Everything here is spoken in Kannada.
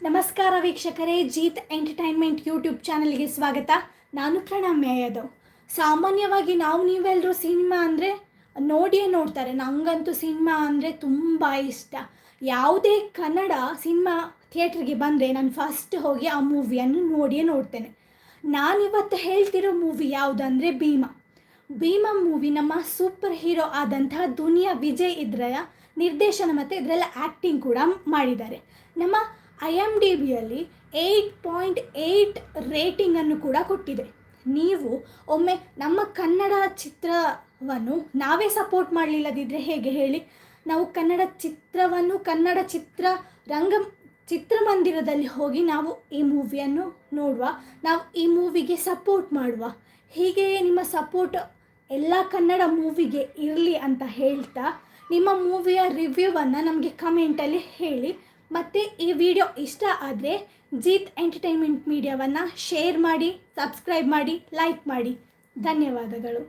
ನಮಸ್ಕಾರ ವೀಕ್ಷಕರೇ, ಜೀತ್ ಎಂಟರ್ಟೈನ್ಮೆಂಟ್ ಯೂಟ್ಯೂಬ್ ಚಾನಲ್ಗೆ ಸ್ವಾಗತ. ನಾನು ಪ್ರಣಾಮ್ಯ ಯಾದವ್. ಸಾಮಾನ್ಯವಾಗಿ ನಾವು ನೀವೆಲ್ಲರೂ ಸಿನಿಮಾ ಅಂದರೆ ನೋಡಿಯೇ ನೋಡ್ತಾರೆ. ನನಗಂತೂ ಸಿನಿಮಾ ಅಂದರೆ ತುಂಬ ಇಷ್ಟ. ಯಾವುದೇ ಕನ್ನಡ ಸಿನಿಮಾ ಥಿಯೇಟ್ರಿಗೆ ಬಂದರೆ ನಾನು ಫಸ್ಟ್ ಹೋಗಿ ಆ ಮೂವಿಯನ್ನು ನೋಡಿಯೇ ನೋಡ್ತೇನೆ. ನಾನಿವತ್ತು ಹೇಳ್ತಿರೋ ಮೂವಿ ಯಾವುದಂದರೆ ಭೀಮಾ. ಭೀಮಾ ಮೂವಿ ನಮ್ಮ ಸೂಪರ್ ಹೀರೋ ಆದಂತಹ ದುನಿಯಾ ವಿಜಯ್ ಇದರ ನಿರ್ದೇಶನ ಮತ್ತು ಇದರಲ್ಲಿ ಆ್ಯಕ್ಟಿಂಗ್ ಕೂಡ ಮಾಡಿದ್ದಾರೆ. ನಮ್ಮ ಐ ಎಂ ಡಿ ಬಿಯಲ್ಲಿ ಏಯ್ಟ್ ಪಾಯಿಂಟ್ ಏಯ್ಟ್ ರೇಟಿಂಗನ್ನು ಕೂಡ ಕೊಟ್ಟಿದೆ. ನೀವು ಒಮ್ಮೆ ನಮ್ಮ ಕನ್ನಡ ಚಿತ್ರವನ್ನು ನಾವೇ ಸಪೋರ್ಟ್ ಮಾಡಲಿಲ್ಲದಿದ್ದರೆ ಹೇಗೆ ಹೇಳಿ? ನಾವು ಕನ್ನಡ ಚಿತ್ರವನ್ನು, ಕನ್ನಡ ಚಿತ್ರ ರಂಗ ಚಿತ್ರಮಂದಿರದಲ್ಲಿ ಹೋಗಿ ನಾವು ಈ ಮೂವಿಯನ್ನು ನೋಡುವ, ನಾವು ಈ ಮೂವಿಗೆ ಸಪೋರ್ಟ್ ಮಾಡುವ. ಹೀಗೆಯೇ ನಿಮ್ಮ ಸಪೋರ್ಟ್ ಎಲ್ಲ ಕನ್ನಡ ಮೂವಿಗೆ ಇರಲಿ ಅಂತ ಹೇಳ್ತಾ, ನಿಮ್ಮ ಮೂವಿಯ ರಿವ್ಯೂವನ್ನು ನಮಗೆ ಕಮೆಂಟಲ್ಲಿ ಹೇಳಿ. ಮತ್ತು ಈ ವಿಡಿಯೋ ಇಷ್ಟ ಆದರೆ ಜೀತ್ ಎಂಟರ್ಟೈನ್ಮೆಂಟ್ ಮೀಡಿಯಾವನ್ನು ಶೇರ್ ಮಾಡಿ ಸಬ್ಸ್ಕ್ರೈಬ್ ಮಾಡಿ ಲೈಕ್ ಮಾಡಿ. ಧನ್ಯವಾದಗಳು.